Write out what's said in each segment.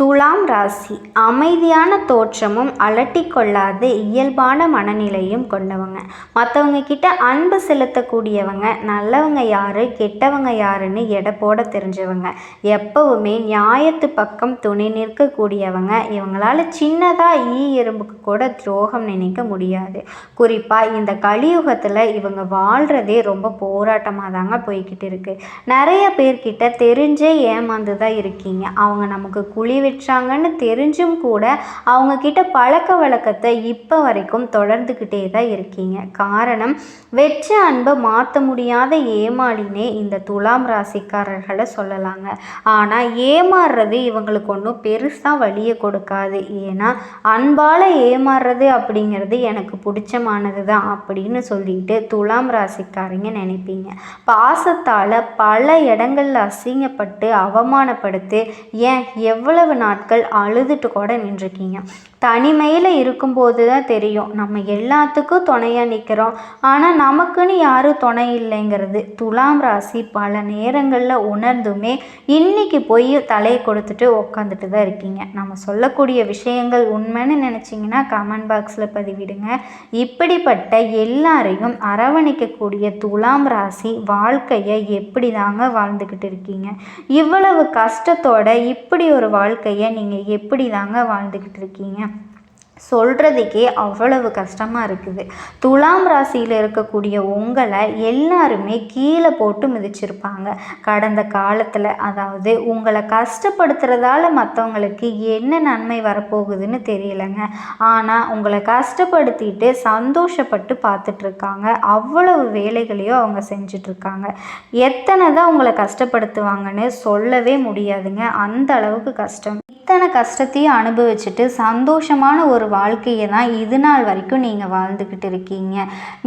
துலாம் ராசி. அமைதியான தோற்றமும் அலட்டிக்கொள்ளாத இயல்பான மனநிலையும் கொண்டவங்க. மற்றவங்க கிட்ட அன்பு செலுத்தக்கூடியவங்க நல்லவங்க யாரு கெட்டவங்க யாருன்னு எடை போட தெரிஞ்சவங்க. எப்பவுமே நியாயத்து பக்கம் துணை நிற்கக்கூடியவங்க. இவங்களால சின்னதாக ஈ எறும்புக்கு கூட துரோகம் நினைக்க முடியாது. குறிப்பாக இந்த கலியுகத்தில் இவங்க வாழ்கிறதே ரொம்ப போராட்டமாக தாங்க போய்கிட்டு இருக்குது நிறைய பேர்கிட்ட தெரிஞ்சே ஏமாந்து தான் இருக்கீங்க. அவங்க நமக்கு குழி வெற்றாங்கன்னு தெரிஞ்சும் கூட அவங்கக்கிட்ட பழக்க வழக்கத்தை இப்போ வரைக்கும் தொடர்ந்துக்கிட்டே தான் இருக்கீங்க. காரணம் வெற்ற அன்பை மாற்ற முடியாத ஏமாளினே இந்த துலாம் ராசிக்காரர்களை சொல்லலாங்க. ஆனால் ஏமாறுறது இவங்களுக்கு ஒன்றும் பெருசாக வழியை கொடுக்காது. ஏன்னா அன்பால் ஏமாறுறது அப்படிங்கிறது எனக்கு பிடிச்சமானது தான் அப்படின்னு சொல்லிட்டு துலாம் ராசிக்காரங்க நினைப்பீங்க. பாசத்தால் பல இடங்களில் அசிங்கப்பட்டு அவமானப்படுத்தி ஏன் எவ்வளவு நாட்கள் அழுதுட்டு கூட நின்றுருக்கீங்க. தனிமையில் இருக்கும்போது தான் தெரியும். நம்ம எல்லாத்துக்கும் துணையாக நிற்கிறோம் ஆனால் நமக்குன்னு யாரும் துணை இல்லைங்கிறது. துலாம் ராசி பல நேரங்களில் உணர்ந்துமே இன்னைக்கு போய் தலையை கொடுத்துட்டு உக்காந்துட்டு தான் இருக்கீங்க. நம்ம சொல்லக்கூடிய விஷயங்கள் உண்மைன்னு நினச்சிங்கன்னா கமெண்ட் பாக்ஸில் பதிவிடுங்க. இப்படிப்பட்ட எல்லாரையும் அரவணைக்கக்கூடிய துலாம் ராசி வாழ்க்கையை எப்படி தாங்க வாழ்ந்துக்கிட்டு இருக்கீங்க? இவ்வளவு கஷ்டத்தோட இப்படி ஒரு வாழ்க்கை வாழ்க்கையை நீங்கள் எப்படி தாங்க வாழ்ந்துக்கிட்டு இருக்கீங்க சொல்கிறதுக்கே அவ்வளவு கஷ்டமாக இருக்குது. துலாம் ராசியில் இருக்கக்கூடிய உங்களை எல்லாருமே கீழே போட்டு மிதிச்சிருப்பாங்க. கடந்த காலத்தில் அதாவது உங்களை கஷ்டப்படுத்துறதால மற்றவங்களுக்கு என்ன நன்மை வரப்போகுதுன்னு தெரியலைங்க. ஆனால் உங்களை கஷ்டப்படுத்திட்டு சந்தோஷப்பட்டு பார்த்துட்ருக்காங்க. அவ்வளவு வேலைகளையும் அவங்க செஞ்சிட்ருக்காங்க. எத்தனை தான் உங்களை கஷ்டப்படுத்துவாங்கன்னு சொல்லவே முடியாதுங்க. அந்த அளவுக்கு கஷ்டம். இத்தனை கஷ்டத்தையும் அனுபவிச்சுட்டு சந்தோஷமான ஒரு வாழ்க்கையை தான் இது நாள் வரைக்கும் நீங்கள் வாழ்ந்துக்கிட்டு இருக்கீங்க.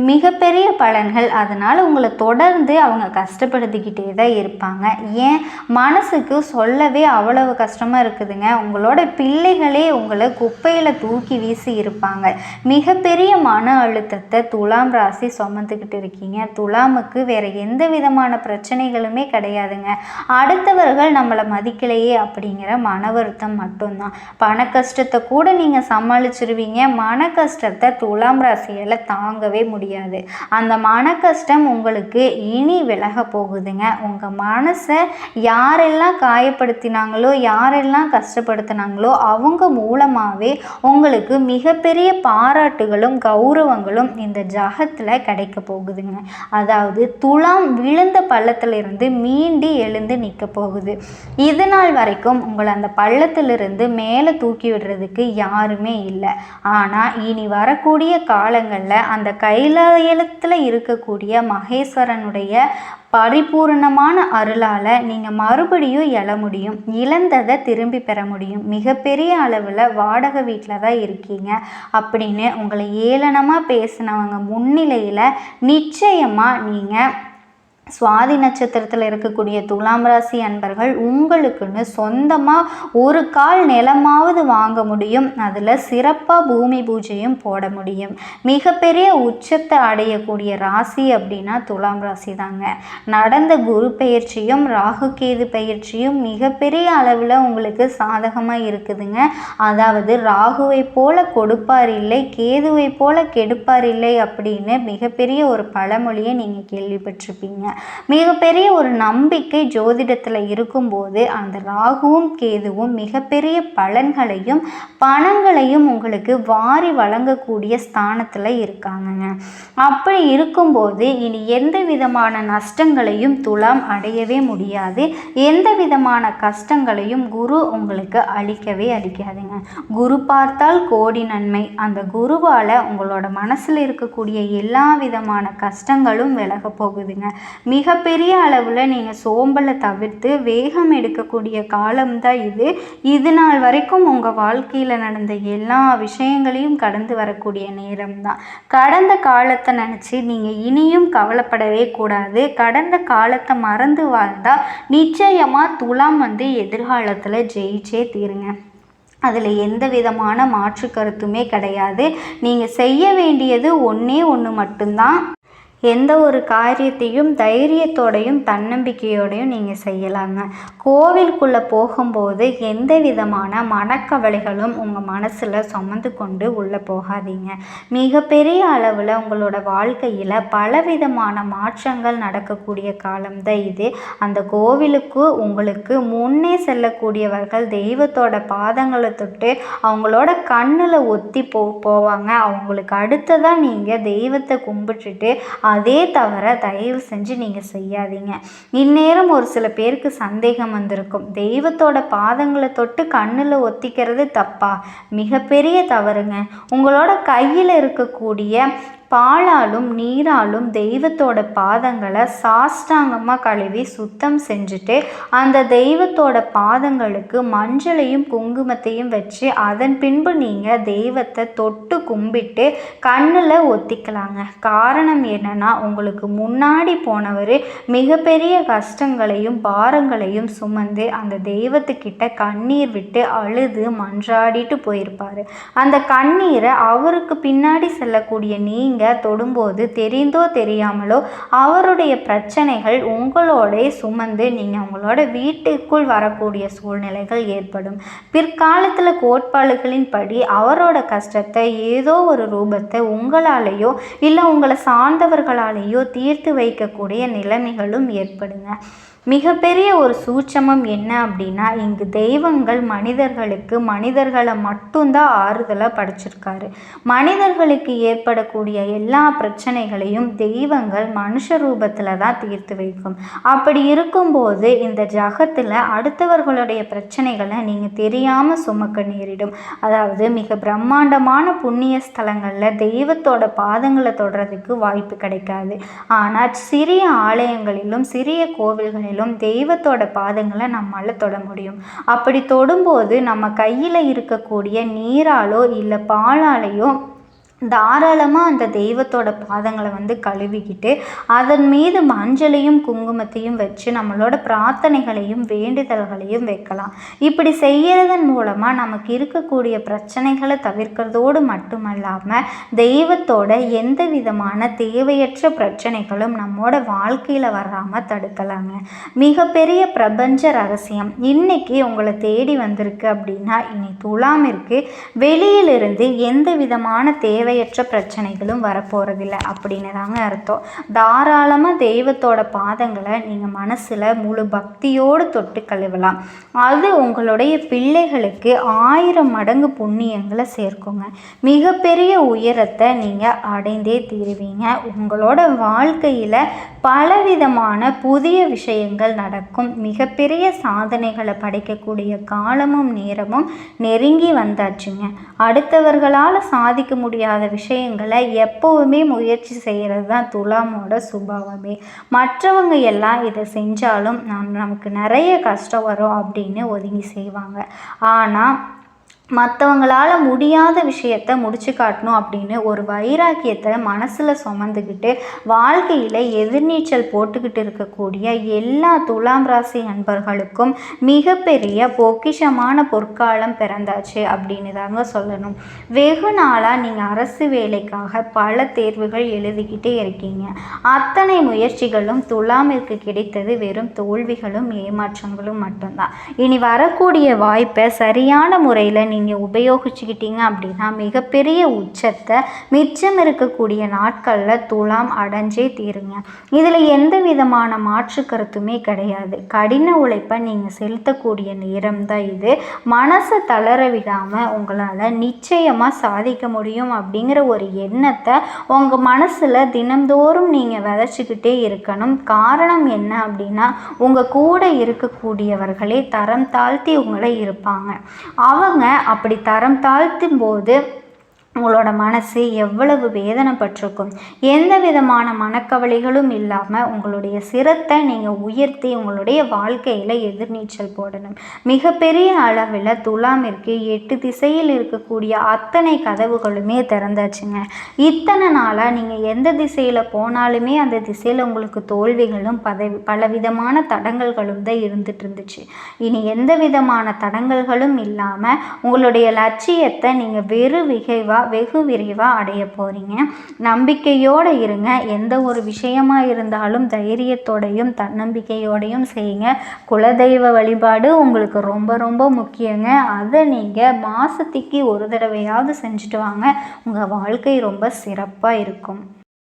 மிகப்பெரிய பலன்கள் அதனால் உங்களை தொடர்ந்து அவங்க கஷ்டப்படுத்திக்கிட்டே தான் இருப்பாங்க. ஏன்? மனசுக்கு சொல்லவே அவ்வளவு கஷ்டமாக இருக்குதுங்க. உங்களோட பிள்ளைகளே உங்களை குப்பையில் தூக்கி வீசி இருப்பாங்க. மிகப்பெரிய மன அழுத்தத்தை துலாம் ராசி சுமந்துக்கிட்டு இருக்கீங்க. துலாமுக்கு வேறு எந்த விதமான பிரச்சனைகளுமே கிடையாதுங்க. அடுத்தவர்கள் நம்மளை மதிக்கலையே அப்படிங்கிற மன வருத்தம் மட்டும்தான். பண கஷ்டத்தை கூட நீங்கள் சமாளிச்சிருவீங்க. மன கஷ்டத்தை துலாம் ராசியால் தாங்கவே முடியாது. அந்த மன கஷ்டம் உங்களுக்கு இனி விலக போகுதுங்க. உங்கள் மனசை யாரெல்லாம் காயப்படுத்தினாங்களோ யாரெல்லாம் கஷ்டப்படுத்தினாங்களோ அவங்க மூலமாகவே உங்களுக்கு மிகப்பெரிய பாராட்டுகளும் கௌரவங்களும் இந்த ஜகத்தில் கிடைக்க போகுதுங்க. அதாவது துலாம் விழுந்த பள்ளத்திலிருந்து மீண்டி எழுந்து நிற்க போகுது. இது நாள் வரைக்கும் உங்களை அந்த உலகத்திலிருந்து மேலே தூக்கி விடுறதுக்கு யாருமே இல்லை. ஆனால் இனி வரக்கூடிய காலங்களில் அந்த கைலாயத்தில் இருக்கக்கூடிய மகேஸ்வரனுடைய பரிபூர்ணமான அருளால் நீங்கள் மறுபடியும் எழ முடியும். இழந்ததை திரும்பி பெற முடியும். மிகப்பெரிய அளவில் வாடகை வீட்டில் தான் இருக்கீங்க. அப்படின்னு உங்களை ஏளனமாக பேசினவங்க முன்னிலையில் நிச்சயமாக நீங்கள் சுவாதி நட்சத்திரத்தில் இருக்கக்கூடிய துலாம் ராசி அன்பர்கள் உங்களுக்குன்னு சொந்தமாக ஒரு கால் நிலமாவது வாங்க முடியும். அதில் சிறப்பாக பூமி பூஜையும் போட முடியும். மிகப்பெரிய உச்சத்தை அடையக்கூடிய ராசி அப்படின்னா துலாம் ராசி தாங்க. நடந்த குரு பயிற்சியும் ராகு கேது பயிற்சியும் மிகப்பெரிய அளவில் உங்களுக்கு சாதகமாக இருக்குதுங்க. அதாவது ராகுவை போல கொடுப்பார் இல்லை கேதுவை போல கெடுப்பார் இல்லை அப்படின்னு மிகப்பெரிய ஒரு பழமொழியை நீங்கள் கேள்விப்பட்டிருப்பீங்க. மிகப்பெரிய ஒரு நம்பிக்கை ஜோதிடத்தில் இருக்கும்போது அந்த ராகுவும் கேதுவும் மிகப்பெரிய பலன்களையும் பணங்களையும் உங்களுக்கு வாரி வழங்கக்கூடிய ஸ்தானத்தில் இருக்காங்கங்க. அப்படி இருக்கும்போது இனி எந்த விதமான நஷ்டங்களையும் துலாம் அடையவே முடியாது. எந்த விதமான கஷ்டங்களையும் குரு உங்களுக்கு அளிக்கவே அளிக்காதுங்க. குரு பார்த்தால் கோடி நன்மை. அந்த குருவால் உங்களோட மனசில் இருக்கக்கூடிய எல்லா விதமான கஷ்டங்களும் விலக போகுதுங்க. மிகப்பெரிய அளவில் நீங்கள் சோம்பலை தவிர்த்து வேகம் எடுக்கக்கூடிய காலம்தான் இது. இது நாள் வரைக்கும் உங்கள் வாழ்க்கையில் நடந்த எல்லா விஷயங்களையும் கடந்து வரக்கூடிய நேரம் தான். கடந்த காலத்தை நினச்சி நீங்கள் இனியும் கவலைப்படவே கூடாது. கடந்த காலத்தை மறந்து வாழ்ந்தால் நிச்சயமாக துலாம் வந்து எதிர்காலத்தில் ஜெயிச்சே தீருங்க. அதில் எந்த விதமான மாற்று கருத்துமே கிடையாது. நீங்கள் செய்ய வேண்டியது ஒன்றே ஒன்று மட்டும்தான். எந்த ஒரு காரியத்தையும் தைரியத்தோடையும் தன்னம்பிக்கையோடையும் நீங்கள் செய்யலாங்க. கோவிலுக்குள்ளே போகும்போது எந்த விதமான மனக்கவலைகளும் உங்கள் மனசில் சுமந்து கொண்டு உள்ளே போகாதீங்க. மிகப்பெரிய அளவில் உங்களோட வாழ்க்கையில் பலவிதமான மாற்றங்கள் நடக்கக்கூடிய காலம்தான் இது. அந்த கோவிலுக்கு உங்களுக்கு முன்னே செல்லக்கூடியவர்கள் தெய்வத்தோட பாதங்களை தொட்டு அவங்களோட கண்ணில் ஒத்தி போ போவாங்க. அவங்களுக்கு அடுத்ததாக நீங்கள் தெய்வத்தை கும்பிட்டுட்டு அதே தவிர தயவு செஞ்சு நீங்கள் செய்யாதீங்க. இந்நேரம் ஒரு சில பேருக்கு சந்தேகம் வந்திருக்கும். தெய்வத்தோட பாதங்களை தொட்டு கண்ணில் ஒத்திக்கிறது தப்பா? மிகப்பெரிய தவறுங்க. உங்களோட கையில் இருக்கக்கூடிய பாலாலும் நீராலும் தெய்வத்தோட பாதங்களை சாஷ்டாங்கமாக கழுவி சுத்தம் செஞ்சுட்டு அந்த தெய்வத்தோட பாதங்களுக்கு மஞ்சளையும் குங்குமத்தையும் வச்சு அதன் பின்பு நீங்கள் தெய்வத்தை தொட்டு கும்பிட்டு கண்ணில் ஒத்திக்கலாங்க. காரணம் என்னென்னா உங்களுக்கு முன்னாடி போனவர் மிகப்பெரிய கஷ்டங்களையும் பாரங்களையும் சுமந்து அந்த தெய்வத்துக்கிட்ட கண்ணீர் விட்டு அழுது மன்றாடிட்டு போயிருப்பார். அந்த கண்ணீரை அவருக்கு பின்னாடி செல்லக்கூடிய நீங்கள் நீங்கள் தொடும்போது தெரிந்தோ தெரியாமலோ அவருடைய பிரச்சனைகள் உங்களோட சுமந்து நீங்கள் உங்களோட வீட்டுக்குள் வரக்கூடிய சூழ்நிலைகள் ஏற்படும். பிற்காலத்தில் கோட்பாடுகளின் படி அவரோட கஷ்டத்தை ஏதோ ஒரு ரூபத்தை உங்களாலேயோ இல்லை உங்களை சார்ந்தவர்களாலேயோ தீர்த்து வைக்கக்கூடிய நிலைமைகளும் ஏற்படுங்க. மிகப்பெரிய ஒரு சூட்சமம் என்ன அப்படின்னா இங்கு தெய்வங்கள் மனிதர்களுக்கு மனிதர்களை மட்டும்தான் ஆறுதலாக படைச்சிருக்காரு. மனிதர்களுக்கு ஏற்படக்கூடிய எல்லா பிரச்சனைகளையும் தெய்வங்கள் மனுஷ ரூபத்தில் தான் தீர்த்து வைக்கும். அப்படி இருக்கும்போது இந்த ஜகத்தில் அடுத்தவர்களுடைய பிரச்சனைகளை நீங்கள் தெரியாமல் சுமக்க நேரிடும். அதாவது மிக பிரம்மாண்டமான புண்ணிய ஸ்தலங்களில் தெய்வத்தோட பாதங்களை தொடுறதுக்கு வாய்ப்பு கிடைக்காது. ஆனால் சிறிய ஆலயங்களிலும் சிறிய கோவில்களிலும் மேலும் தெய்வத்தோட பாதங்களை நம்மளால் தொட முடியும். அப்படி தொடும்போது நம்ம கையில் இருக்கக்கூடிய நீராலோ இல்லை பாலாலேயோ தாராளமாக அந்த தெய்வத்தோட பாதங்களை வந்து கழுவிக்கிட்டு அதன் மீது மஞ்சளையும் குங்குமத்தையும் வச்சு நம்மளோட பிரார்த்தனைகளையும் வேண்டுதல்களையும் வைக்கலாம். இப்படி செய்கிறதன் மூலமாக நமக்கு இருக்கக்கூடிய பிரச்சனைகளை தவிர்க்கிறதோடு மட்டுமல்லாமல் தெய்வத்தோட எந்த விதமான தேவையற்ற பிரச்சனைகளும் நம்மோட வாழ்க்கையில் வராமல் தடுக்கலாங்க. மிகப்பெரிய பிரபஞ்ச ரகசியம். இன்னைக்கு உங்களை தேடி வந்திருக்கு அப்படின்னா இனி துலாமிற்கு வெளியிலிருந்து எந்த விதமான தேவை தேவையற்ற பிரச்சனைகளும் வரப்போகிறதில்ல அப்படின்னு தாங்க அர்த்தம். தாராளமாக தெய்வத்தோட பாதங்களை நீங்கள் மனசில் முழு பக்தியோடு தொட்டு கழுவலாம். அது உங்களுடைய பிள்ளைகளுக்கு ஆயிரம் மடங்கு புண்ணியங்களை சேர்க்குங்க. மிகப்பெரிய உயரத்தை நீங்கள் அடைந்தே தீருவீங்க. உங்களோட வாழ்க்கையில் பலவிதமான புதிய விஷயங்கள் நடக்கும். மிகப்பெரிய சாதனைகளை படைக்கக்கூடிய காலமும் நேரமும் நெருங்கி வந்தாச்சுங்க. அடுத்தவர்களால் சாதிக்க முடியாத விஷயங்களை எப்போவுமே முயற்சி செய்கிறது தான் துலாமோட சுபாவமே. மற்றவங்க எல்லாம் இதை செஞ்சாலும் நம் நமக்கு நிறைய கஷ்டம் வரும் அப்படின்னு ஒதுங்கி செய்வாங்க. ஆனால் மற்றவங்களால முடியாத விஷயத்த முடிச்சு காட்டணும் அப்படின்னு ஒரு வைராக்கியத்தை மனசில் சுமந்துக்கிட்டு வாழ்க்கையில் எதிர்நீச்சல் போட்டுக்கிட்டு இருக்கக்கூடிய எல்லா துலாம் ராசி நண்பர்களுக்கும் மிகப்பெரிய பொக்கிஷமான பொற்காலம் பிறந்தாச்சு அப்படின்னு தாங்க சொல்லணும். வெகு நாளாக நீங்கள் அரசு வேலைக்காக பல தேர்வுகள் எழுதிக்கிட்டே இருக்கீங்க. அத்தனை முயற்சிகளும் துலாமிற்கு கிடைத்தது வெறும் தோல்விகளும் ஏமாற்றங்களும் மட்டும்தான். இனி வரக்கூடிய வாய்ப்பை சரியான முறையில் நீங்கள் உபயோகிச்சுக்கிட்டீங்க அப்படின்னா மிகப்பெரிய உச்சத்தை மிச்சம் இருக்கக்கூடிய நாட்களில் துலாம் அடைஞ்சே தீருங்க. இதில் எந்த விதமான மாற்று கருத்துமே கிடையாது. கடின உழைப்பை நீங்கள் செலுத்தக்கூடிய நேரம் தான் இது. மனசை தளர விடாமல் உங்களால் நிச்சயமாக சாதிக்க முடியும் அப்படிங்கிற ஒரு எண்ணத்தை உங்கள் மனசில் தினந்தோறும் நீங்கள் விதைச்சிக்கிட்டே இருக்கணும். காரணம் என்ன அப்படின்னா உங்கள் கூட இருக்கக்கூடியவர்களே தரம் தாழ்த்தி உங்களை இருப்பாங்க. அவங்க அப்படி தரம் தாழ்த்தும் போது உங்களோட மனசு எவ்வளவு வேதனைப்பட்டிருக்கும்? எந்த விதமான மனக்கவலைகளும் இல்லாமல் உங்களுடைய சிரத்தை நீங்கள் உயர்த்தி உங்களுடைய வாழ்க்கையில் எதிர்நீச்சல் போடணும். மிகப்பெரிய அளவில் துலாமிற்கு எட்டு திசையில் இருக்கக்கூடிய அத்தனை கதவுகளுமே திறந்தாச்சுங்க. இத்தனை நாளாக நீங்கள் எந்த திசையில் போனாலுமே அந்த திசையில் உங்களுக்கு தோல்விகளும் பதவி பலவிதமான தடங்கல்களும் தான் இருந்துட்டு இருந்துச்சு இனி எந்த விதமான தடங்கல்களும் இல்லாமல் உங்களுடைய லட்சியத்தை நீங்கள் வெறு விகைவாக விரைவாக வெகு விரைவாக அடைய போகிறீங்க நம்பிக்கையோடு இருங்க. எந்த ஒரு விஷயமாக இருந்தாலும் தைரியத்தோடையும் தன்னம்பிக்கையோடையும் செய்யுங்க. குலதெய்வ வழிபாடு உங்களுக்கு ரொம்ப ரொம்ப முக்கியங்க. அதை நீங்கள் மாதத்துக்கு ஒரு தடவையாவது செஞ்சுட்டு வாங்க. உங்கள் வாழ்க்கை ரொம்ப சிறப்பாக இருக்கும்.